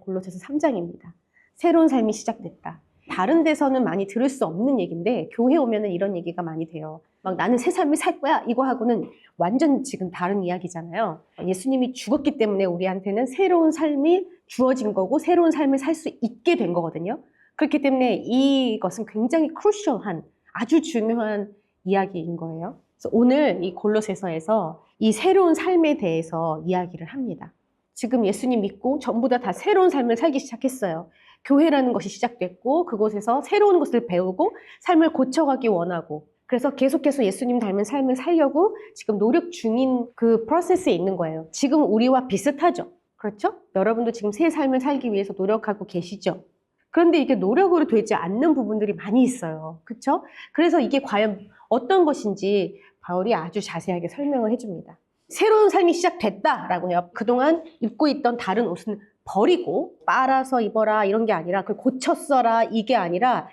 골로새서 3장입니다. 새로운 삶이 시작됐다. 다른 데서는 많이 들을 수 없는 얘기인데 교회 오면은 이런 얘기가 많이 돼요. 막 나는 새 삶을 살 거야 이거 하고는 완전 지금 다른 이야기잖아요. 예수님이 죽었기 때문에 우리한테는 새로운 삶이 주어진 거고 새로운 삶을 살 수 있게 된 거거든요. 그렇기 때문에 이것은 굉장히 크루셜한 아주 중요한 이야기인 거예요. 그래서 오늘 이 골로새서에서 이 새로운 삶에 대해서 이야기를 합니다. 지금 예수님 믿고 전부 다다 새로운 삶을 살기 시작했어요. 교회라는 것이 시작됐고 그곳에서 새로운 것을 배우고 삶을 고쳐가기 원하고 그래서 계속해서 예수님 닮은 삶을 살려고 지금 노력 중인 그 프로세스에 있는 거예요. 지금 우리와 비슷하죠. 그렇죠? 여러분도 지금 새 삶을 살기 위해서 노력하고 계시죠. 그런데 이게 노력으로 되지 않는 부분들이 많이 있어요. 그렇죠? 그래서 이게 과연 어떤 것인지 바울이 아주 자세하게 설명을 해줍니다. 새로운 삶이 시작됐다라고 해요. 그동안 입고 있던 다른 옷은 버리고 빨아서 입어라 이런 게 아니라 그걸 고쳐 써라 이게 아니라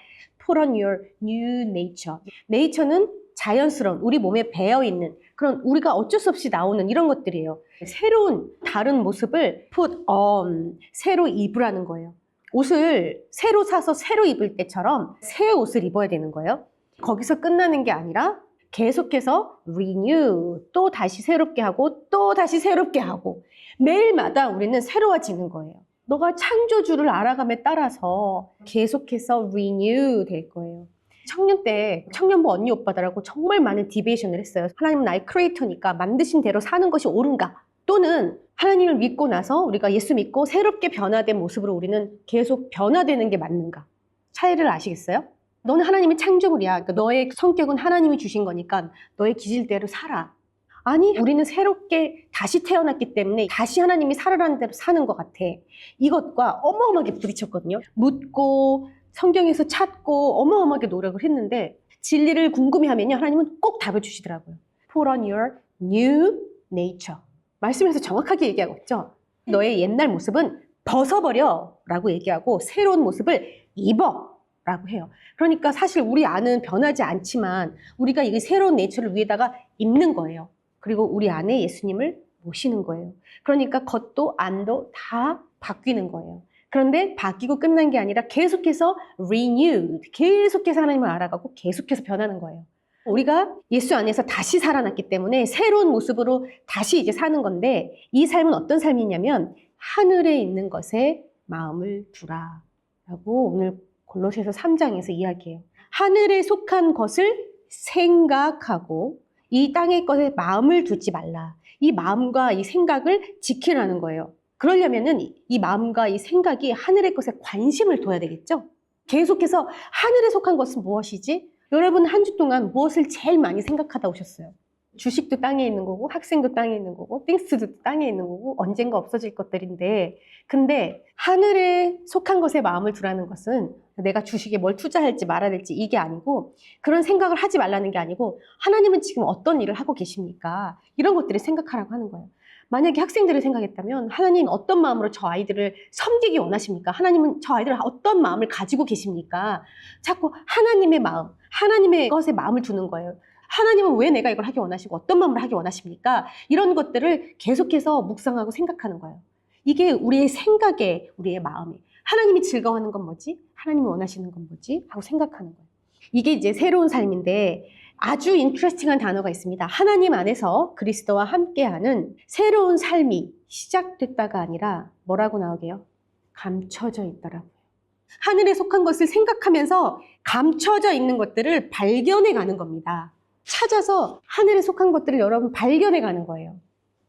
put on your new nature. nature는 자연스러운 우리 몸에 배어 있는 그런 우리가 어쩔 수 없이 나오는 이런 것들이에요. 새로운 다른 모습을 put on 새로 입으라는 거예요. 옷을 새로 사서 새로 입을 때처럼 새 옷을 입어야 되는 거예요. 거기서 끝나는 게 아니라 계속해서 renew 또 다시 새롭게 하고 또 다시 새롭게 하고 매일마다 우리는 새로워지는 거예요. 너가 창조주를 알아감에 따라서 계속해서 renew 될 거예요. 청년 때 청년부 언니 오빠들하고 정말 많은 디베이션을 했어요. 하나님은 나의 크리에이터니까 만드신 대로 사는 것이 옳은가? 또는 하나님을 믿고 나서 우리가 예수 믿고 새롭게 변화된 모습으로 우리는 계속 변화되는 게 맞는가? 차이를 아시겠어요? 너는 하나님의 창조물이야. 그러니까 너의 성격은 하나님이 주신 거니까 너의 기질대로 살아. 아니, 우리는 새롭게 다시 태어났기 때문에 다시 하나님이 살아라는 대로 사는 것 같아. 이것과 어마어마하게 부딪혔거든요. 묻고 성경에서 찾고 어마어마하게 노력을 했는데 진리를 궁금해하면요. 하나님은 꼭 답을 주시더라고요. Put on your new nature. 말씀에서 정확하게 얘기하고 있죠. 너의 옛날 모습은 벗어버려 라고 얘기하고 새로운 모습을 입어 라고 해요. 그러니까 사실 우리 안은 변하지 않지만 우리가 이 새로운 내처를 위에다가 입는 거예요. 그리고 우리 안에 예수님을 모시는 거예요. 그러니까 겉도 안도 다 바뀌는 거예요. 그런데 바뀌고 끝난 게 아니라 계속해서 renewed, 계속해서 하나님을 알아가고 계속해서 변하는 거예요. 우리가 예수 안에서 다시 살아났기 때문에 새로운 모습으로 다시 이제 사는 건데 이 삶은 어떤 삶이냐면 하늘에 있는 것에 마음을 두라 라고 오늘 골로새서 3장에서 이야기해요. 하늘에 속한 것을 생각하고 이 땅의 것에 마음을 두지 말라. 이 마음과 이 생각을 지키라는 거예요. 그러려면은 이 마음과 이 생각이 하늘의 것에 관심을 둬야 되겠죠? 계속해서 하늘에 속한 것은 무엇이지? 여러분 한 주 동안 무엇을 제일 많이 생각하다 오셨어요? 주식도 땅에 있는 거고 학생도 땅에 있는 거고 띵스도 땅에 있는 거고 언젠가 없어질 것들인데 근데 하늘에 속한 것에 마음을 두라는 것은 내가 주식에 뭘 투자할지 말아야 될지 이게 아니고 그런 생각을 하지 말라는 게 아니고 하나님은 지금 어떤 일을 하고 계십니까? 이런 것들을 생각하라고 하는 거예요. 만약에 학생들을 생각했다면 하나님 어떤 마음으로 저 아이들을 섬기기 원하십니까? 하나님은 저 아이들을 어떤 마음을 가지고 계십니까? 자꾸 하나님의 마음, 하나님의 것에 마음을 두는 거예요. 하나님은 왜 내가 이걸 하기 원하시고 어떤 마음으로 하기 원하십니까? 이런 것들을 계속해서 묵상하고 생각하는 거예요. 이게 우리의 생각에, 우리의 마음에. 하나님이 즐거워하는 건 뭐지? 하나님이 원하시는 건 뭐지? 하고 생각하는 거예요. 이게 이제 새로운 삶인데 아주 인트레스팅한 단어가 있습니다. 하나님 안에서 그리스도와 함께하는 새로운 삶이 시작됐다가 아니라 뭐라고 나오게요? 감춰져 있더라고요. 하늘에 속한 것을 생각하면서 감춰져 있는 것들을 발견해 가는 겁니다. 찾아서 하늘에 속한 것들을 여러분 발견해 가는 거예요.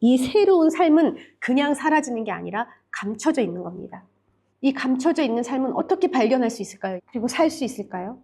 이 새로운 삶은 그냥 사라지는 게 아니라 감춰져 있는 겁니다. 이 감춰져 있는 삶은 어떻게 발견할 수 있을까요? 그리고 살 수 있을까요?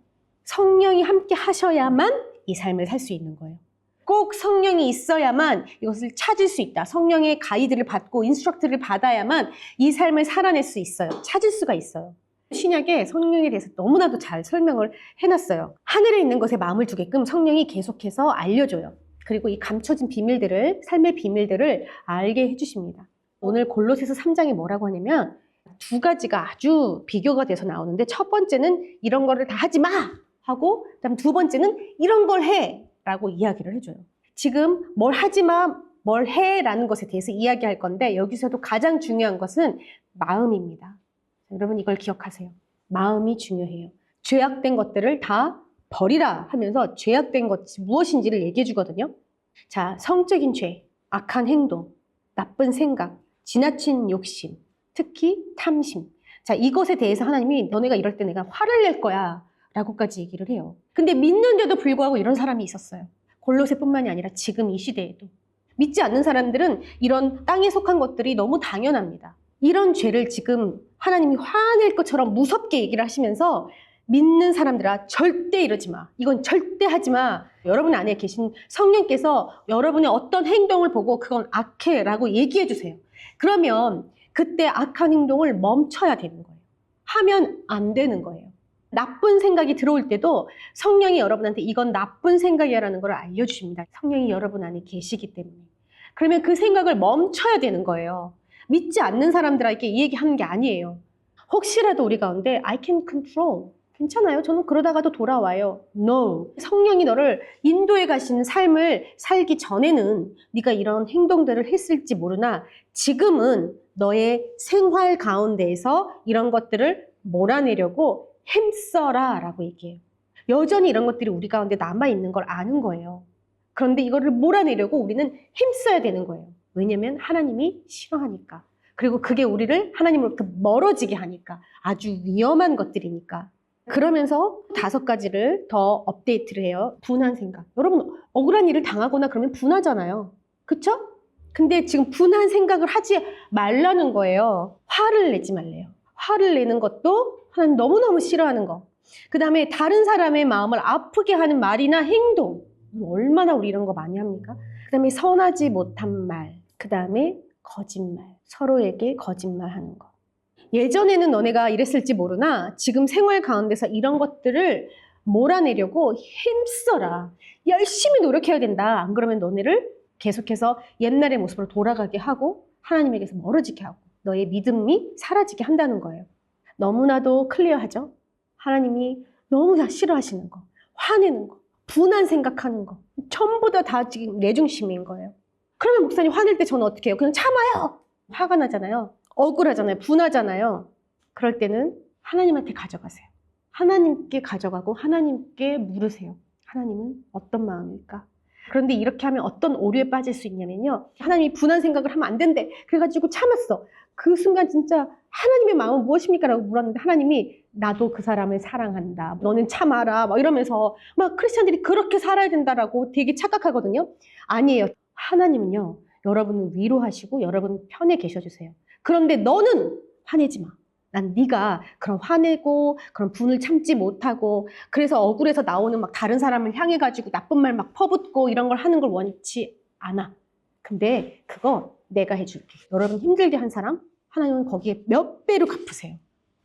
성령이 함께 하셔야만 이 삶을 살 수 있는 거예요. 꼭 성령이 있어야만 이것을 찾을 수 있다. 성령의 가이드를 받고 인스트럭트를 받아야만 이 삶을 살아낼 수 있어요. 찾을 수가 있어요. 신약에 성령에 대해서 너무나도 잘 설명을 해놨어요. 하늘에 있는 것에 마음을 두게끔 성령이 계속해서 알려줘요. 그리고 이 감춰진 비밀들을, 삶의 비밀들을 알게 해주십니다. 오늘 골로새서 3장이 뭐라고 하냐면 두 가지가 아주 비교가 돼서 나오는데 첫 번째는 이런 거를 다 하지 마! 하고 그다음 두 번째는 이런 걸 해! 라고 이야기를 해줘요. 지금 뭘 하지 마, 뭘 해! 라는 것에 대해서 이야기할 건데 여기서도 가장 중요한 것은 마음입니다. 자, 여러분 이걸 기억하세요. 마음이 중요해요. 죄악된 것들을 다 버리라 하면서 죄악된 것이 무엇인지를 얘기해 주거든요. 자, 성적인 죄, 악한 행동, 나쁜 생각, 지나친 욕심, 특히 탐심. 자, 이것에 대해서 하나님이 너네가 이럴 때 내가 화를 낼 거야. 라고까지 얘기를 해요. 근데 믿는데도 불구하고 이런 사람이 있었어요. 골로새뿐만이 아니라 지금 이 시대에도. 믿지 않는 사람들은 이런 땅에 속한 것들이 너무 당연합니다. 이런 죄를 지금 하나님이 화낼 것처럼 무섭게 얘기를 하시면서 믿는 사람들아 절대 이러지 마. 이건 절대 하지 마. 여러분 안에 계신 성령께서 여러분의 어떤 행동을 보고 그건 악해라고 얘기해 주세요. 그러면 그때 악한 행동을 멈춰야 되는 거예요. 하면 안 되는 거예요. 나쁜 생각이 들어올 때도 성령이 여러분한테 이건 나쁜 생각이야라는 걸 알려주십니다. 성령이 여러분 안에 계시기 때문에. 그러면 그 생각을 멈춰야 되는 거예요. 믿지 않는 사람들에게 이 얘기 하는 게 아니에요. 혹시라도 우리 가운데 I can control. 괜찮아요. 저는 그러다가도 돌아와요. No. 성령이 너를 인도해 가시는 삶을 살기 전에는 네가 이런 행동들을 했을지 모르나 지금은 너의 생활 가운데에서 이런 것들을 몰아내려고 힘써라 라고 얘기해요. 여전히 이런 것들이 우리 가운데 남아있는 걸 아는 거예요. 그런데 이거를 몰아내려고 우리는 힘써야 되는 거예요. 왜냐면 하나님이 싫어하니까. 그리고 그게 우리를 하나님으로부터 멀어지게 하니까. 아주 위험한 것들이니까. 그러면서 다섯 가지를 더 업데이트를 해요. 분한 생각. 여러분, 억울한 일을 당하거나 그러면 분하잖아요. 그쵸? 근데 지금 분한 생각을 하지 말라는 거예요. 화를 내지 말래요. 화를 내는 것도 하나님 너무너무 싫어하는 거. 그 다음에 다른 사람의 마음을 아프게 하는 말이나 행동. 얼마나 우리 이런 거 많이 합니까? 그 다음에 선하지 못한 말. 그 다음에 거짓말. 서로에게 거짓말 하는 거. 예전에는 너네가 이랬을지 모르나 지금 생활 가운데서 이런 것들을 몰아내려고 힘써라. 열심히 노력해야 된다. 안 그러면 너네를 계속해서 옛날의 모습으로 돌아가게 하고 하나님에게서 멀어지게 하고 너의 믿음이 사라지게 한다는 거예요. 너무나도 클리어하죠? 하나님이 너무나 싫어하시는 거, 화내는 거, 분한 생각하는 거, 전부 다 다 지금 내 중심인 거예요. 그러면 목사님 화낼 때 저는 어떻게 해요? 그냥 참아요! 화가 나잖아요. 억울하잖아요. 분하잖아요. 그럴 때는 하나님한테 가져가세요. 하나님께 가져가고 하나님께 물으세요. 하나님은 어떤 마음일까? 그런데 이렇게 하면 어떤 오류에 빠질 수 있냐면요. 하나님이 분한 생각을 하면 안 된대. 그래가지고 참았어. 그 순간 진짜 하나님의 마음은 무엇입니까? 라고 물었는데 하나님이 나도 그 사람을 사랑한다. 너는 참아라. 막 이러면서 막 크리스찬들이 그렇게 살아야 된다라고 되게 착각하거든요. 아니에요. 하나님은요. 여러분을 위로하시고 여러분 편에 계셔주세요. 그런데 너는 화내지 마. 난 네가 그런 화내고 그런 분을 참지 못하고 그래서 억울해서 나오는 막 다른 사람을 향해 가지고 나쁜 말 막 퍼붓고 이런 걸 하는 걸 원치 않아. 근데 그거 내가 해줄게. 여러분 힘들게 한 사람 하나님은 거기에 몇 배로 갚으세요.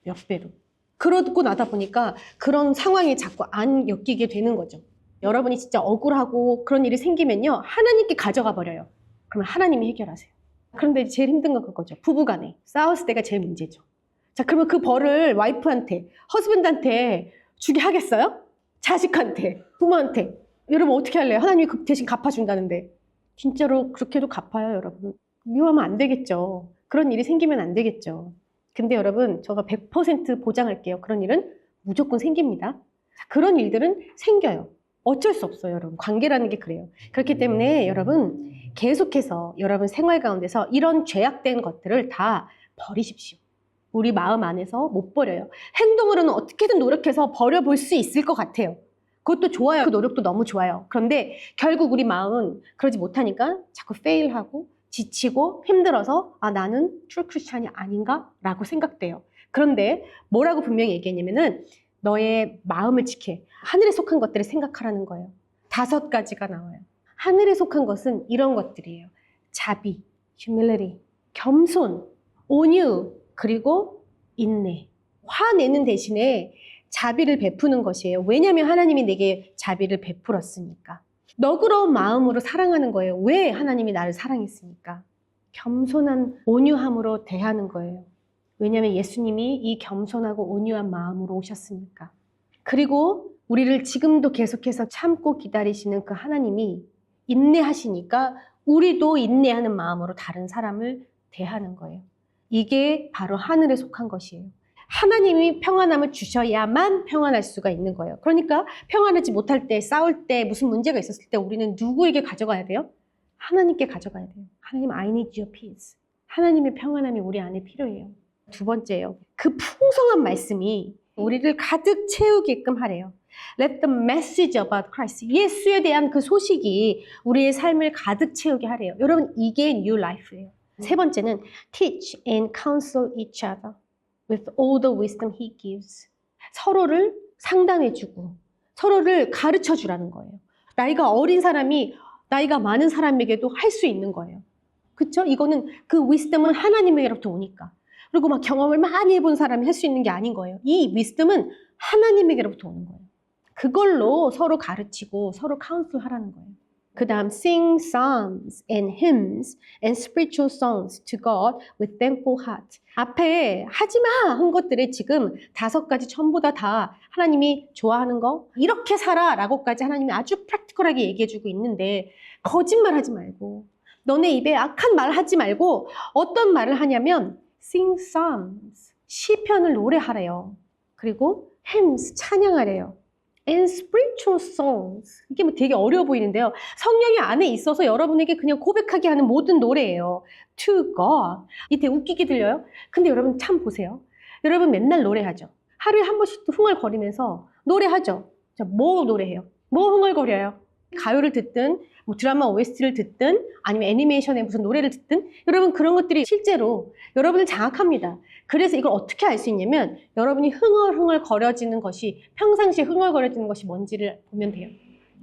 몇 배로. 그러고 나다 보니까 그런 상황이 자꾸 안 엮이게 되는 거죠. 여러분이 진짜 억울하고 그런 일이 생기면요 하나님께 가져가 버려요. 그러면 하나님이 해결하세요. 그런데 제일 힘든 건 그거죠. 부부간에 싸웠을 때가 제일 문제죠. 자, 그러면 그 벌을 와이프한테, 허스밴드한테 주게 하겠어요? 자식한테, 부모한테. 여러분 어떻게 할래요? 하나님이 그 대신 갚아준다는데. 진짜로 그렇게도 갚아요, 여러분. 미워하면 안 되겠죠. 그런 일이 생기면 안 되겠죠. 근데 여러분, 제가 100% 보장할게요. 그런 일은 무조건 생깁니다. 자, 그런 일들은 생겨요. 어쩔 수 없어요, 여러분. 관계라는 게 그래요. 그렇기 때문에 여러분, 계속해서 여러분 생활 가운데서 이런 죄악된 것들을 다 버리십시오. 우리 마음 안에서 못 버려요. 행동으로는 어떻게든 노력해서 버려볼 수 있을 것 같아요. 그것도 좋아요. 그 노력도 너무 좋아요. 그런데 결국 우리 마음은 그러지 못하니까 자꾸 페일하고 지치고 힘들어서 아 나는 트루 크리스찬이 아닌가? 라고 생각돼요. 그런데 뭐라고 분명히 얘기했냐면은 너의 마음을 지켜 하늘에 속한 것들을 생각하라는 거예요. 다섯 가지가 나와요. 하늘에 속한 것은 이런 것들이에요. 자비, humility, 겸손, 온유, 그리고 인내. 화내는 대신에 자비를 베푸는 것이에요. 왜냐하면 하나님이 내게 자비를 베풀었으니까. 너그러운 마음으로 사랑하는 거예요. 왜 하나님이 나를 사랑했습니까? 겸손한 온유함으로 대하는 거예요. 왜냐하면 예수님이 이 겸손하고 온유한 마음으로 오셨으니까. 그리고 우리를 지금도 계속해서 참고 기다리시는 그 하나님이 인내하시니까 우리도 인내하는 마음으로 다른 사람을 대하는 거예요. 이게 바로 하늘에 속한 것이에요. 하나님이 평안함을 주셔야만 평안할 수가 있는 거예요. 그러니까 평안하지 못할 때, 싸울 때, 무슨 문제가 있었을 때 우리는 누구에게 가져가야 돼요? 하나님께 가져가야 돼요. 하나님, I need your peace. 하나님의 평안함이 우리 안에 필요해요. 두 번째요. 그 풍성한 말씀이 우리를 가득 채우게끔 하래요. Let the message about Christ, 예수에 대한 그 소식이 우리의 삶을 가득 채우게 하래요. 여러분, 이게 New Life예요. 세 번째는 teach and counsel each other with all the wisdom he gives. 서로를 상담해주고 서로를 가르쳐 주라는 거예요. 나이가 어린 사람이 나이가 많은 사람에게도 할 수 있는 거예요. 그쵸? 이거는 그 위스덤은 하나님에게로부터 오니까. 그리고 막 경험을 많이 해본 사람이 할 수 있는 게 아닌 거예요. 이 위스덤은 하나님에게로부터 오는 거예요. 그걸로 서로 가르치고 서로 카운슬 하라는 거예요. 그 다음 sing psalms and hymns and spiritual songs to God with thankful heart. 앞에 하지마 한 것들이 지금 다섯 가지 전부 다다 하나님이 좋아하는 거 이렇게 살아 라고까지 하나님이 아주 프랙티컬하게 얘기해주고 있는데 거짓말 하지 말고 너네 입에 악한 말 하지 말고 어떤 말을 하냐면 sing psalms 시편을 노래하래요. 그리고 hymns 찬양하래요. and spiritual songs. 이게 뭐 되게 어려워 보이는데요. 성령이 안에 있어서 여러분에게 그냥 고백하게 하는 모든 노래예요. To God. 이 되게 웃기게 들려요? 근데 여러분 참 보세요. 여러분 맨날 노래하죠. 하루에 한 번씩 흥얼거리면서 노래하죠. 자, 뭐 노래해요? 뭐 흥얼거려요? 가요를 듣든 뭐 드라마 OST를 듣든 아니면 애니메이션의 무슨 노래를 듣든 여러분 그런 것들이 실제로 여러분을 장악합니다. 그래서 이걸 어떻게 알 수 있냐면 여러분이 흥얼흥얼 거려지는 것이 평상시에 흥얼거려지는 것이 뭔지를 보면 돼요.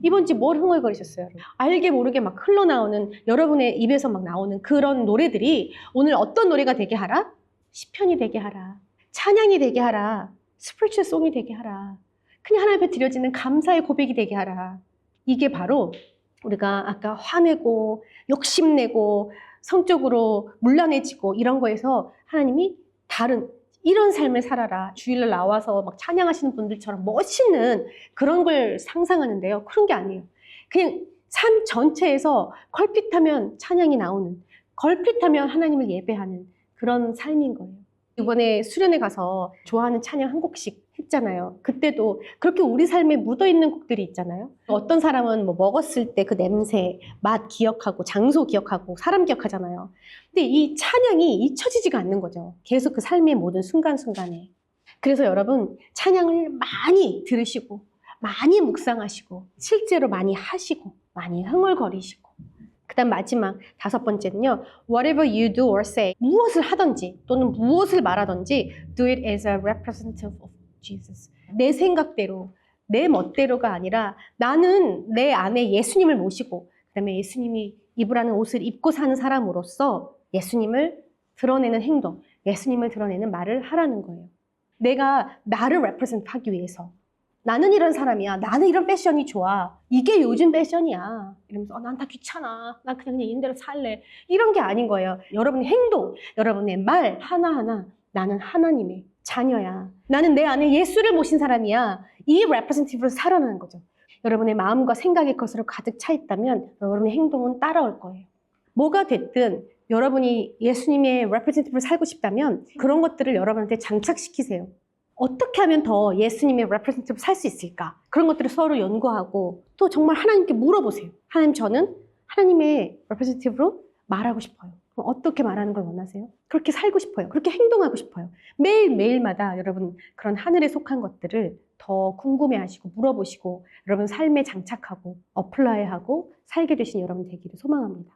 이번 주 뭘 흥얼거리셨어요? 알게 모르게 막 흘러나오는 여러분의 입에서 막 나오는 그런 노래들이 오늘 어떤 노래가 되게 하라? 시편이 되게 하라. 찬양이 되게 하라. 스피리추얼 송이 되게 하라. 그냥 하나님 앞에 드려지는 감사의 고백이 되게 하라. 이게 바로 우리가 아까 화내고 욕심내고 성적으로 물란해지고 이런 거에서 하나님이 다른 이런 삶을 살아라. 주일날 나와서 막 찬양하시는 분들처럼 멋있는 그런 걸 상상하는데요. 그런 게 아니에요. 그냥 삶 전체에서 걸핏하면 찬양이 나오는, 걸핏하면 하나님을 예배하는 그런 삶인 거예요. 이번에 수련회 가서 좋아하는 찬양 한 곡씩 했잖아요. 그때도 그렇게 우리 삶에 묻어 있는 곡들이 있잖아요. 어떤 사람은 뭐 먹었을 때 그 냄새, 맛 기억하고, 장소 기억하고, 사람 기억하잖아요. 근데 이 찬양이 잊혀지지가 않는 거죠. 계속 그 삶의 모든 순간순간에. 그래서 여러분, 찬양을 많이 들으시고, 많이 묵상하시고, 실제로 많이 하시고, 많이 흥얼거리시고. 그 다음 마지막 다섯 번째는요. Whatever you do or say, 무엇을 하든지 또는 무엇을 말하든지 do it as a representative of Jesus. 내 생각대로, 내 멋대로가 아니라 나는 내 안에 예수님을 모시고 그다음에 예수님이 입으라는 옷을 입고 사는 사람으로서 예수님을 드러내는 행동, 예수님을 드러내는 말을 하라는 거예요. 내가 나를 represent 하기 위해서 나는 이런 사람이야. 나는 이런 패션이 좋아. 이게 요즘 패션이야. 이러면서 어, 난다 귀찮아. 난 그냥 있는 대로 살래. 이런 게 아닌 거예요. 여러분의 행동, 여러분의 말 하나하나 나는 하나님의 자녀야. 나는 내 안에 예수를 모신 사람이야. 이 representative로 살아나는 거죠. 여러분의 마음과 생각의 것으로 가득 차 있다면 여러분의 행동은 따라올 거예요. 뭐가 됐든 여러분이 예수님의 representative로 살고 싶다면 그런 것들을 여러분한테 장착시키세요. 어떻게 하면 더 예수님의 representative 살수 있을까? 그런 것들을 서로 연구하고 또 정말 하나님께 물어보세요. 하나님 저는 하나님의 representative로 말하고 싶어요. 그럼 어떻게 말하는 걸 원하세요? 그렇게 살고 싶어요. 그렇게 행동하고 싶어요. 매일매일마다 여러분 그런 하늘에 속한 것들을 더 궁금해하시고 물어보시고 여러분 삶에 장착하고 어플라이하고 살게 되신 여러분 되기를 소망합니다.